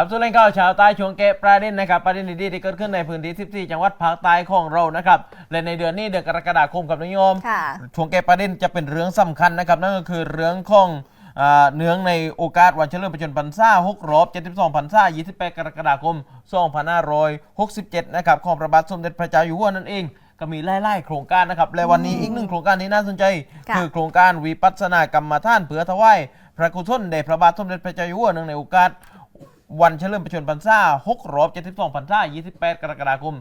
กับสุดเล่นข่าวชาวใต้ช่วงเกะประเด็นนะครับประเด็นดีๆที่เกิดขึ้นในพื้นที่ 14 จังหวัดภาคใต้ของเรานะครับและในเดือนนี้เดือนกรกฎาคมกับนายโยมค่ะช่วงเกะประเด็นจะเป็นเรื่องสำคัญนะครับนั่นก็คือเรื่องของอ่าเนื่องในโอกาสวันเฉลิมพระชนมพรรษา6รอบ72พรรษา28 กรกฎาคม 2567 นะครับของพระบาทสมเด็จพระเจ้าอยู่หัวนั่นเองก็มีไล่ๆโครงการนะครับและวันนี้อีกหนึ่งโครงการที่น่าสนใจค่ะคือโครงการวิปัสสนากรรมฐานเพื่อถวายพระกุศลแด่พระบาทสมเด็จพระเจ้าอยู่หัวเนื่องในโอกาส วันเฉลิมพระชนมพรรษา6รอบ72พรรษา28 กรกฎาคม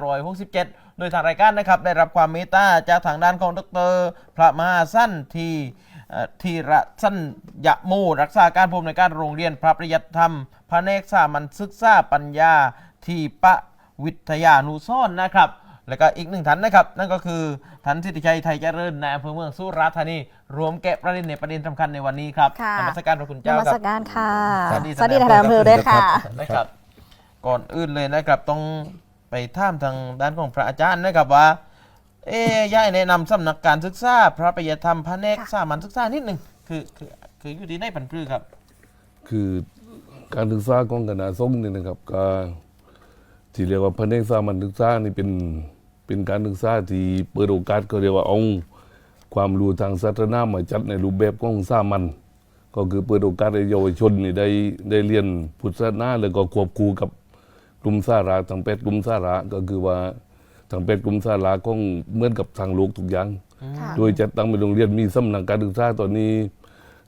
2567 โดยทางรายการนะครับ ได้รับความเมตตาจากทางด้านของดร พระมหาสั้นทีทีระสั้นยะมูรักษาการผู้อำนวยการโรงเรียนพระประยัติธรรมพระเนกสามัญศึกษาปัญญาทีปะวิทยานุสรณ์นะครับ แล้วก็อีกหนึ่งท่านนะครับ นั่นก็คือท่านสิทธิชัยไทยเจริญในอำเภอเมืองสุราษฎร์ธานี รวมแกะประเด็นในประเด็นสำคัญในวันนี้ครับค่ะ นมัสการพระคุณนเจ้ามัคสรับ การค่ะ สวัสดีสวัสดีท่านท่านอำเภอด้วยค่ะ นะครับ ก่อนอื่นเลยนะครับต้องไปท่ามทางด้านของพระอาจารย์นะครับว่า เอ๊ยย่ายแนะนำสำนักการศึกษาพระประยธรรมพระเนกค่ะสามัญศึกษานิดหนึ่งคือคือคืออยู่ที่ในผันพรือครับ คือการศึกษาของคณะสงฆ์นี่นะครับก็ที่เรียกว่าพระเนกสามัญศึกษานี่เป็น เป็นการศึกษาที่เปิดโอกาสก็เรียกว่าเอาความรู้ทางศาสนามาจัดในรูปแบบของสามัญก็คือเปิดโอกาสให้เยาวชนนี่ได้ได้เรียนพุทธศาสนาแล้วก็ควบคู่กับกลุ่มสาระทางเป็ดกลุ่มสาระก็คือว่าทางเป็ดกลุ่มสาระก็เหมือนกับทางโลกทุกอย่างค่ะโดยจัดตั้งเป็นโรงเรียนมีสำนักการศึกษาตอนนี้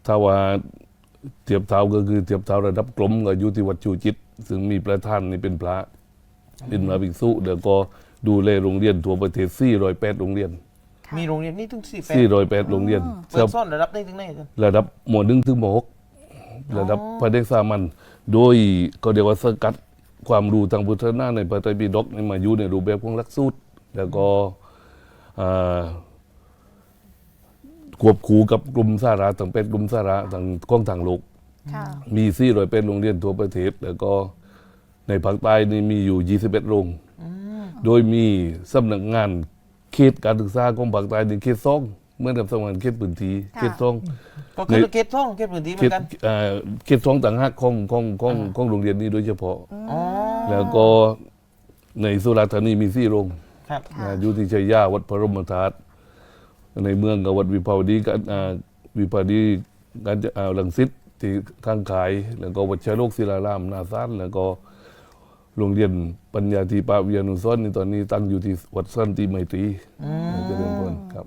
ถ้าว่าเทียบเท่าก็คือเทียบเท่าระดับกลมก็อยู่ที่วัดชูจิต ซึ่งมีประธานนี่เป็นพระ เป็นพระภิกษุเดี๋ยวก็ดูแลโรงเรียนทั่วประเทศ408โรงเรียนค่ะมีโรงเรียนนี่ถึงสี่แปด408โรงเรียนเปิดซ่อนระดับได้ถึงไหนครับระดับหมวดหนึ่งถึงหมวดหกระดับพระเดชสามัญโดยก็เรียกว่าสกัดความรู้ทางพุทธศาสนาในพระไตรปิฎกนี่มาอยู่ในรูปแบบของหลักสูตรแล้วก็อ่าควบคู่กับกลุ่มสาระต่างเป็นกลุ่มสาระทางกล้องทางโลกค่ะมีสี่ร้อยเป็นโรงเรียนทั่วประเทศแล้วก็ ในภาคใต้นี่มีอยู่ 21 โรง โดยมีสำนักงานเขตการศึกษาของภาคใต้ในเขตสองเหมื่อนกับสำนักงานเขตพื้นที่ค่ะ เขตสอง ก็คือใน เขตท่องเขตพื้นที่เหมืเขอตนกัน เอ่อเขตสองต่างหากของของของของโรงเรียนนี้โดยเฉพาะ อ๋อ แล้วก็ในสุราษฎร์ธานีมีสี่โรงครับ ค่ะ นะอยู่ที่ชัยยาวัดพระบรมธาตุในเมืองกับวัดวิภาวดีกันอ่าวิภาวดีกันอ่าลังสิตที่ข้างขาย แล้วก็วัดชยโลกศิลารามนาซานแล้วก็ โรงเรียนปัญญาธีปาวิยานุสรณ์นี่ตอนนี้ตั้งอยู่ที่วัดสันติไมตรีเจริญพรครับ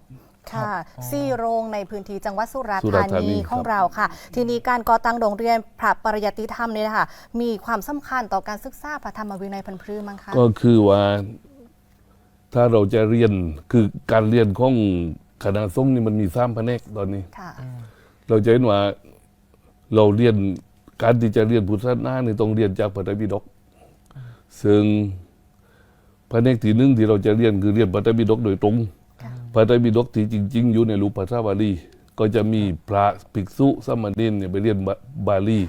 ค่ะซี่โรงในพื้นที่จังหวัดสุราษฎสุร์ราธาษฎร์ธานีนีครับของเราค่ะ ทีนี้การก่อตั้งโรงเรียนพระปริยัติธรรมเนี่ยนะคะมีความสำคัญต่อการศึกษาพระธรรมวินัยพันธุ์พืชมั้งคะก็คือว่าถ้าเราจะเรียนคือการเรียนของคณะสงฆ์นี่มันมีสามแผนกตอนนี้ค่ะเราจะเห็นว่าเราเรียนการที่จะเรียนพุทธศาสนาเนี่ยต้องเรียนจากพระไตรปิฎก ซึ่งแผนกที่หนึ่งที่เราจะเรียนคือเรียนพระไตรปิฎกโดยตรงค่ะพระไตรปิฎกที่จริง ๆ อยู่ในรูปภาษาบาลี ก็จะมีพระภิกษุสามเณรเนี่ยไปเรียนบาบาลี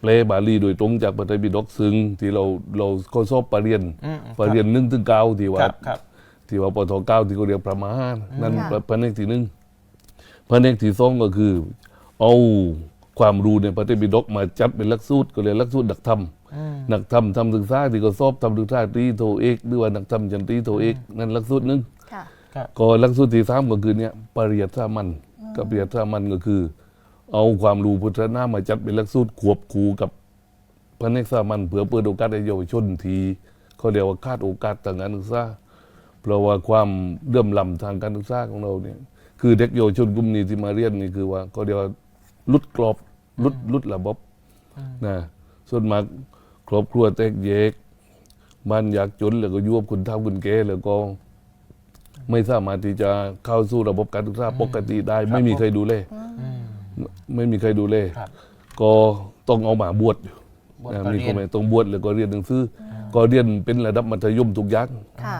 แปลบาลีโดยตรงจากพระไตรปิฎกซึ่งที่เราเราก็สอบปรริญญาอืมปรริญญาหนึ่งถึงเก้าที่คว่ารับครับที่ว่าปทเก้าที่เขาเรียกประมาณนั่นค่ะแผนกที่หนึ่งแผนกที่สองก็คือ เอาความรู้ในพระไตรปิฎกมาจัดเป็นหลักสูตรก็เรียกหลักสูตรนักธรรมอืม นักธรรมทำศึกษาที่ก็สอบทำศึกษาตรีโทเอกหรือว่านักธรรมจันตรีโทเอกนั่นหลักสูตรหนึ่งค่ะก็หลักสูตรที่สามก็คือเนี่ยปริยัติสามัญกับปริยัติสามัญก็คือ เอาความรู้พุทธศาสนามาจัดเป็นหลักสูตรควบคู่กับแผนกสามัญเพื่อเปิดโอกาสให้เยาวชนที่เขาเรียกว่าคาดโอกาสทางการศึกษาเพราะว่าความเลื่อมล้ำทางการศึกษาของเราเนี่ยคือเด็กเยาวชนกลุ่มนี้ที่มาเรียนนี่คือว่าก็เรียกว่าลุดกรอบลุดลุดระบบนะส่วนมาก ครอบครัวแตกแยกบ้านอยากจนแล้วก็อยวบคุณเท่าคุณแก่แล้วก็ ไม่สามารถที่จะเข้าสู่ระบบการศึกษาปกติได้ ไม่มีใครดูแลอืมไม่มีใครดูแลครับ ก็ต้องเอาหมาบวชบวชนะก็มีเรีคยน นไหนต้องบวชแล้วก็เรียนหนังสืออก็เรียนเป็นระดับมัธยมทุกอย่าง ค่ะ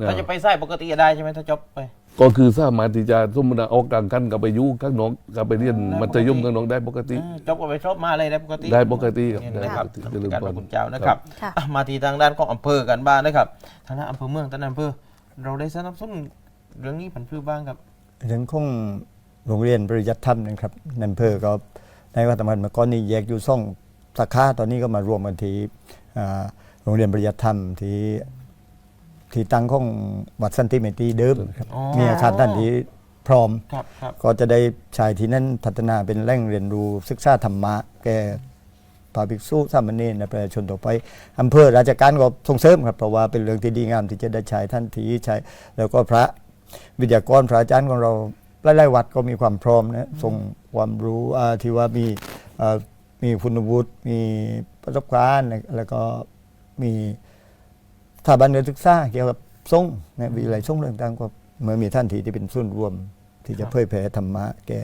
นะ ถ้าจะไปไส้ปกติจะได้ใช่ไหมถ้าจบไป ก็คือสามารถที่จะสมมติว่าออกกลางกันกับไปอยุ่ข้างน้องกับไปเรียนได้มัธยมปกติข้างน้องได้ปกติ อืมจบก็ไปชอบมาเลยได้ปกติได้ปกติครับนี่ได้นะครับปกติทำเจริญการพพรระคุณเจ้านะครับค่ะ อะมาที่ทางด้านของอำเภอกันบ้างนะครับ ทางด้านอำเภอเมืองทางด้านอำเภอ เราได้สนับสนุนเรื่องนี้ผันพืชบ้างครับเรื่องของโรงเรียนปริยัติธรรมนะครับในอำเภอก็ในวัดตะมันเมื่อก่อนนี่แยกอยู่ซ่องสาขาตอนนี้ก็มารวมกันที่อ่าโรงเรียนปริยัติธรรมที่ ที่ตั้งของวัดสันติเมตรีเดิมนะครับอ๋อ มีอาคารท่านที่พร้อม ครับครับ ก็จะได้ใช้ที่นั่นพัฒนาเป็นแหล่งเรียนรู้ศึกษาธรรมะ แก่พระภิกษุสามเณรและประชาชนต่อไปอำเภอราชการก็ส่งเสริมครับ เพราะว่าเป็นเรื่องที่ดีงามที่จะได้ใช้ท่านที่ใช้แล้วก็พระวิทยากรพระอาจารย์ของเราหลายๆวัดก็มีความพร้อมนะส่งความรู้อ่าที่ว่ามีอ่ามีคุณวุฒิมีประสบการณ์แล้วก็มีส ถาบันการศึกษาเกี่ยวกับทรงนะวิทยาลัยทรงเรื่องต่างๆก็เมื่อมีท่านที่ที่เป็นส่วนรวม ที่จะเผยแผ่ธรรมะแก่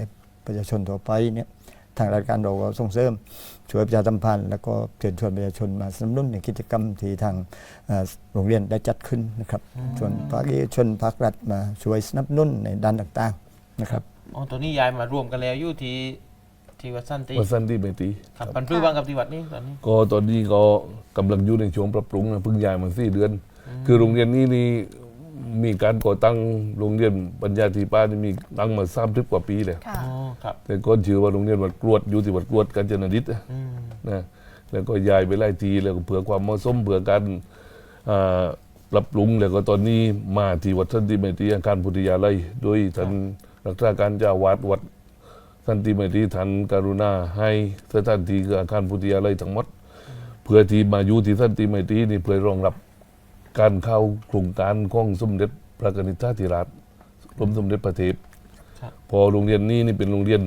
ประชาชนต่อไปเนี่ยทางรายการเราก็ส่งเสริมช่วยประชาสัมพันธ์แล้วก็เชิญชวนประชาชนมาสนับสนุนในกิจกรรมที่ทางเอ่อโรงเรียนได้จัดขึ้นนะครับส่วนภาคเอกชนภาครัฐมาช่วยสนับสนุนในด้านต่างๆนะครับอ๋อตัวนี้ย้ายมารวมกันแล้วอยู่ที่ ที่วัดสันติวัดสันติเมตรีครับปันพื้บ้างกับที่วัดนี้ตอนนี้ก็ตอนนี้ก็กำลังอยู่ในช่วงปรับปรุงนะเพิ่งย้ายมาสี่เดือน คือโรงเรียนนี้นี่มีการก่อตั้งโรงเรียนปัญญาธีป้านี่มีตั้งมาสามสิบกว่าปีเลยค่ะอ๋อครับแต่ก่อนชื่อว่าโรงเรียนวัดกรวดอยู่ที่วัดกรวดกาญจนดิษฐ์นะอืมนะแล้วก็ย้ายไปไล่ทีแล้วก็เผื่อความเหมาะสมเผื่อการอ่าปรับปรุงแล้วก็ตอนนี้มาที่วัดสันติเมตรีอาคารพุทธยาลัยโดยท่านรักษาการเจ้าวาดวัด สันติเมตรีท่านกรุณาให้สถานที่คืออาคารพุทธยาลัยทั้งหมด เพื่อที่มาอยู่ที่สันติเมตรีนี่เพื่อรองรับการเข้าโครงการของสมเด็จพระกนิษฐาธิราชกรมสมเด็จพระเทพครับพอโรงเรียนนี้นี่เป็นโรงเรียน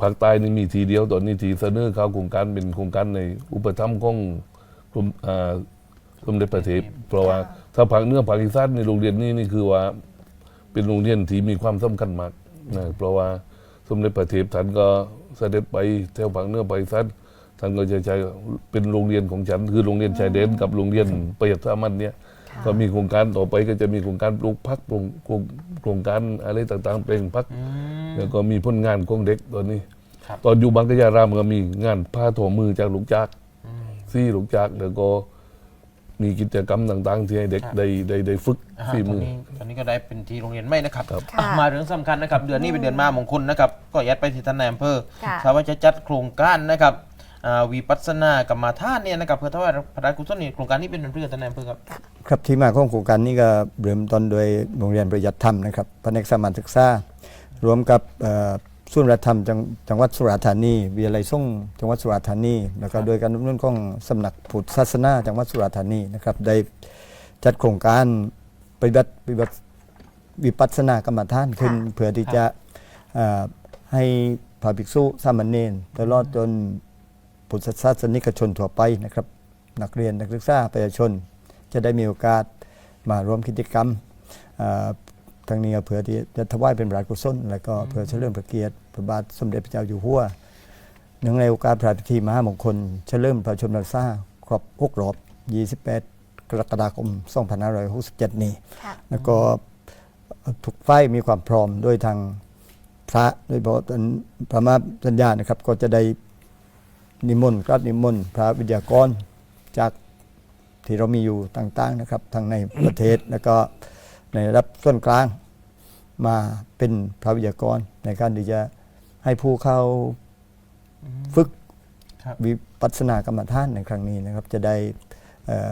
ภาคใต้นี่มีทีเดียวตอนนี้ทีเสนอเข้าโครงการเป็นโครงการในอุปถัมภ์ของกรมอ่าสมเด็จพระเทพเพราะว่าถ้าภาคเหนือภาคอีสานในโรงเรียนนี้นี่คือว่าเป็นโรงเรียนที่มีความสำคัญมากนะเพราะว่า สมเด็จพระเทพท่านก็เสด็จไปแถวภาคเหนือภาคอีสานท่านก็จะใช้เป็นโรงเรียนของฉัน คือโรงเรียนชายแดนกับโรงเรียนประหยัดสามัญเนี่ยก็มีโครงการต่อไปก็จะมีโครงการปลูกพักโครงโครงโครงการอะไรต่างๆ เป็นพักอืมแล้วก็มีผลงานของเด็กตอนนี้ครับตอนอยู่บางกะยารามก็มีงานผ้าทอมือจากลูกจักรอืมซี่ลูกจักรแล้วก็ มีกิจกรรมต่างๆ ที่ให้เด็กครับได้ได้ได้ฝึกอ่าฝีตอนมือนี้ตอนนี้ก็ได้เป็นที่โรงเรียนไม่นะครับครับ ค่ะอะมาเรื่องสำคัญนะครับ เดือนนี้เป็นเดือนมามงคลนะครับ ก็ยัดไปที่ท่านนายอำเภอค่ะถ้าว่าจะจัดโครงการนะครับอ่าวิปัสสนากรรมฐานเนี่ยนะครับเพื่อถวายพระราชกุศลนี่โครงการนี้เป็นเรื่องท่านนายอำเภอครับ ครับที่มาของโครงการนี้ก็เริ่มต้นโดยโรงเรียนประหยัดธรรมนะครับแผนกสามัญศึกษา รวมกับเอ่อ ศูนย์รัฐธรรมจังจังหวัดสุราษฎร์ธานีวิทยาลัยส่งจังหวัดสุราษฎร์ธานีแล้วก็โดยการดำเนินของสำนักพุทธศาสนาจังหวัดสุราษฎร์ธานีนะครับได้จัดโครงการปฏิบัติปฏิบัติวิปัสสนากรรมฐานขึ้นค่ะเพื่อที่จะเอ่อให้พระภิกษุสามเณรตลอดจนพุทธศาสนิกชนทั่วไปนะครับ นักเรียนนักศึกษาประชาชน จะได้มีโอกาสมาร่วมกิจกรรมอ่า ทางนี้ก็เพื่อที่จะถวายเป็นบาตรกุศลและก็เพื่อเฉลิมพระเกียรติพระบาทสมเด็จพระเจ้าอยู่หัวเนื่องในโอกาสพระราชพิธีมหามงคล เฉลิมพระชนมพรรษาครบ6รอบ 28 กรกฎาคม 2567 นี้ค่ะแล้วก็ทุกฝ่ายมีความพร้อมโดยทางพระโดยเฉพาะท่านพระมหาสัญญานะครับ ก็จะได้นิมนต์ครับนิมนต์พระวิทยากรจากที่เรามีอยู่ต่าง ๆ นะครับ ทั้งในประเทศแล้วก็ ในระดับส่วนกลาง มาเป็นพระวิทยากรในการที่จะให้ผู้เข้าฝึกครับวิปัสสนากรรมฐานในครั้งนี้นะครับ จะได้เอ่อ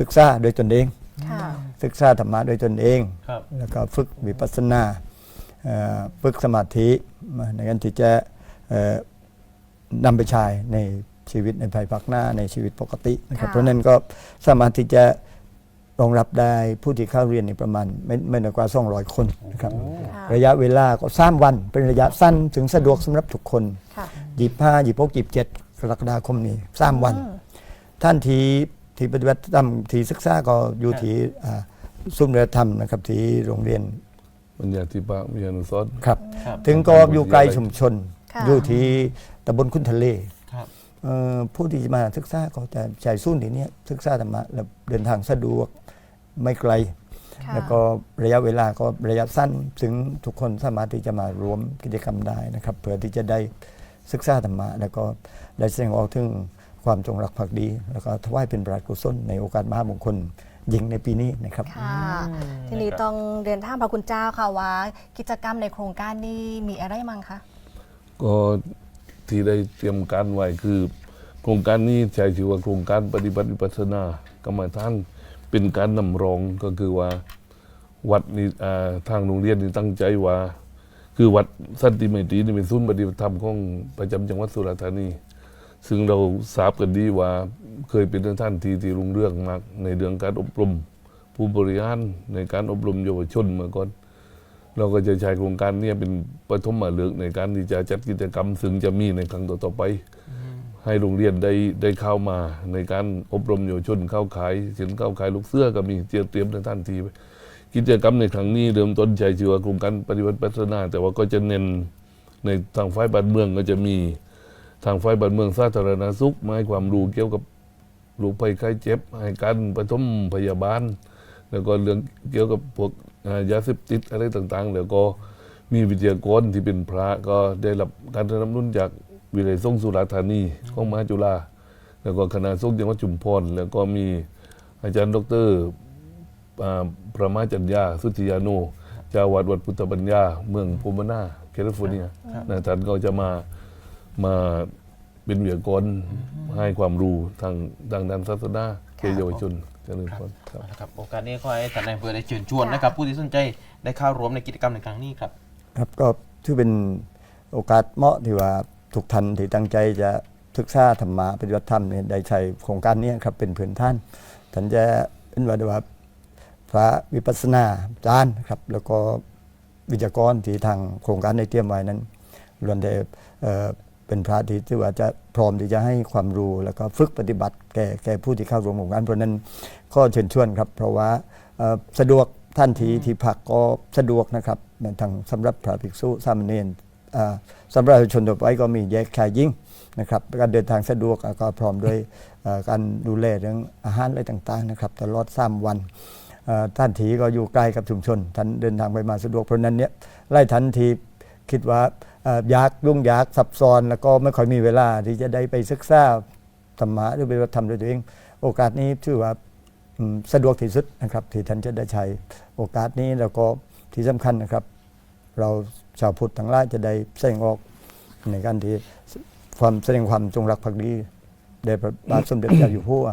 ศึกษาโดยตนเองค่ะศึกษาธรรมะโดยตนเองครับแล้วก็ฝึกวิปัสสนาเอ่อฝึกสมาธิมาในการที่จะเอ่อนำไปใช้ในชีวิตในภายภาคหน้าในชีวิตปกตินะครับค่ะเพราะฉะนั้นก็สามารถที่จะ รองรับได้ผู้ที่เข้าเรียนในประมาณไม่ไม่น้อยกว่า 200 คนนะครับค่ะระยะเวลาก็สามวันเป็นระยะสั้นถึงสะดวกสำหรับทุกคนค่ะยี่ห้ายี่หกยี่เจ็ดกรกฎาคมนี้สามวัน ท่านที่ที่ปฏิบัติธรรมที่ศึกษาก็อยู่ที่อ่าซุ้มเรือธรรมนะครับที่โรงเรียนปัญญาธิปะวิทยานุสรณ์ครับครับ ถึงก็อยู่ไกลชุมชนค่ะอยู่ที่ตำบลคุณทะเลครับเอ่อ ผู้ที่จะมาศึกษาก็จะใช้ซุ้นที่เนี้ยศึกษาธรรมะแล้วเดินทางสะดวกไม่ไกลค่ะแล้วก็ระยะเวลาก็ระยะสั้น ถึงทุกคนสามารถที่จะมารวมกิจกรรมได้นะครับเพื่อที่จะได้ศึกษาธรรมะ แล้วก็ได้แสดงออกถึงความจงรักภักดี แล้วก็ถวายเป็นบาตรกุศลในโอกาสมหามงคลยิ่งในปีนี้นะครับค่ะทีนี้ต้องเรียนถามพระคุณเจ้าค่ะว่า กิจกรรมในโครงการนี้มีอะไรมั่งคะก็ ที่ได้เตรียมการไว้คือ โครงการนี้ใช้ชื่อว่าโครงการปฏิบัติวิปัสสนากรรมฐานเป็นการนำรองก็คือว่าวัดนี่ทางโรงเรียนนี่ตั้งใจว่า คือวัดสันติไมตรีนี่เป็นศูนย์ปฏิบัติธรรมของประจำจังหวัดสุราษฎร์ธานี ซึ่งเราทราบกันดีว่าเคยเป็นท่านที่ที่รุ่งเรื่องมากในเรื่องการอบรม ผู้บริหารในการอบรมเยาวชนเมื่อก่อน เราก็จะใช้โครงการเนี้เป็นปฐมฤกษ์ในการที่จะจัดกิจกรรม ซึ่งจะมีในครั้งต่อๆไป ให้โรงเรียนได้ได้เข้ามาในการอบรมเยาวชนเข้าขายสินเข้าขายลูกเสื้อก็มีเตรียมเตรียมในท่านทีไว้กิจกรรมในครั้งนี้เริ่มต้นใช้ชื่อว่าโครงการปฏิวัติพัฒนา แต่ว่าก็จะเน้นในทางฝ่ายบ้านเมืองก็จะมีทางฝ่ายบ้านเมืองสาธารณสุขมาให้ความรู้เกี่ยวกับโรคภัยไข้เจ็บให้การปฐมพยาบาล แล้วก็เรื่องเกี่ยวกับพวกอ่า ยาเสพติดอะไรต่างๆ แล้วก็มีวิทยากรที่เป็นพระก็ได้รับการสนับสนุนจากวิทยาลัยสงฆ์สุราษฎร์ธานีของมหาจุฬาแล้วก็คณะสงฆ์จังหวัดชุมพรแล้วก็มีอาจารย์ดอกเตอรอ่าพระมาจัญญาสุติยาโนเจ้าวัดวัดพุทธบัญญา เมืองโพมานาแคลิฟอร์เนียนะท่านก็จะมามาเป็นวิทยากรให้ความรู้ทางทางด้านศาสนาแก่เยาวชน เจริญพรครับ นะครับโอกาสนี้ขอให้ท่านนายอำเภอได้เชิญชวนนะครับ ผู้ที่สนใจได้เข้าร่วมในกิจกรรมในครั้งนี้ครับ ครับก็ถือเป็นโอกาสเหมาะที่ว่าทุกท่านที่ตั้งใจจะศึกษาธรรมะปฏิบัติธรรมเนี่ยได้ใช้โครงการนี้ครับเป็นพื้นท่านท่านจะเป็นว่าว่าพระวิปัสสนาจารย์ครับ แล้วก็วิทยากรที่ทางโครงการได้เตรียมไว้นั้นล้วนแต่เอ่อ เป็นพระที่ที่ว่าจะพร้อมที่จะให้ความรู้แล้วก็ฝึกปฏิบัติแก่แก่ผู้ที่เข้าร่วมโครงการเพราะนั้นข้อเชิญชวนครับ เพราะว่าสะดวกท่านทีที่พักก็สะดวกนะครับในทางสำหรับพระภิกษุสามเณรสำหรับชนทั่วไปก็มีแยกชายยิ่งนะครับการเดินทางสะดวกก็พร้อมด้วยการดูแลเรื่องอาหารอะไรต่างๆนะครับตลอดสามวันท่านทีก็อยู่ใกล้กับชุมชนท่านเดินทางไปมาสะดวกเพราะนั้นเนี่ยไล่ทันทีคิดว่า ยากยุ่งยากซับซ้อนแล้วก็ไม่ค่อยมีเวลาที่จะได้ไปศึกษาธรรมะหรือไปทำด้วยตัวเอง โอกาสนี้ถือว่าสะดวกที่สุดนะครับที่ท่านจะได้ใช้โอกาสนี้แล้วก็ที่สำคัญนะครับ เราชาวพุทธทั้งหลายจะได้แสดงออกในการที่ความแสดงความจงรักภักดีแด่พระบาทสมเด็จเจ้าอยู่หัว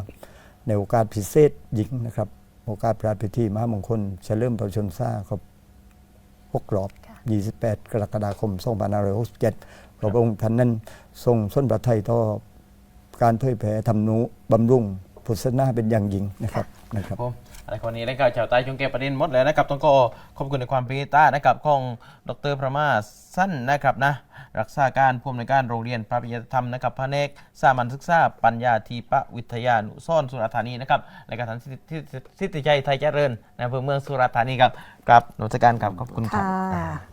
ในโอกาสพิเศษยิ่งนะครับ โอกาสพระราชพิธีมหามงคลเฉลิมพระชนม์ซ่าครบ6รอบ 28 กรกฎาคม 2567พระองค์ท่านนั้นทรงส้นพระไทยต่อการเผยแผ่ธรรมนุบำรุงพุทธศาสนาเป็นอย่างยิ่งนะครับนะครับผมอะไรคนนี้นะครับชาวใต้จงเก็บประเด็นหมดเลยนะครับต้องก็ขอบคุณในความเมตตานะครับของดรพระมาสั้นนะครับนะรักษาการผู้อำนวยการโรงเรียนพระปิยธรรมนะครับพระเนกสามัญศึกษาปัญญาทีปวิทยานุซ่อนสุราษฎร์ธานีนะครับและการทันสิทธิชัยไทยเจริญในอำเภอเมืองสุราษฎร์ธานีครับครับนวัตการครับขอบคุณครับค่ะ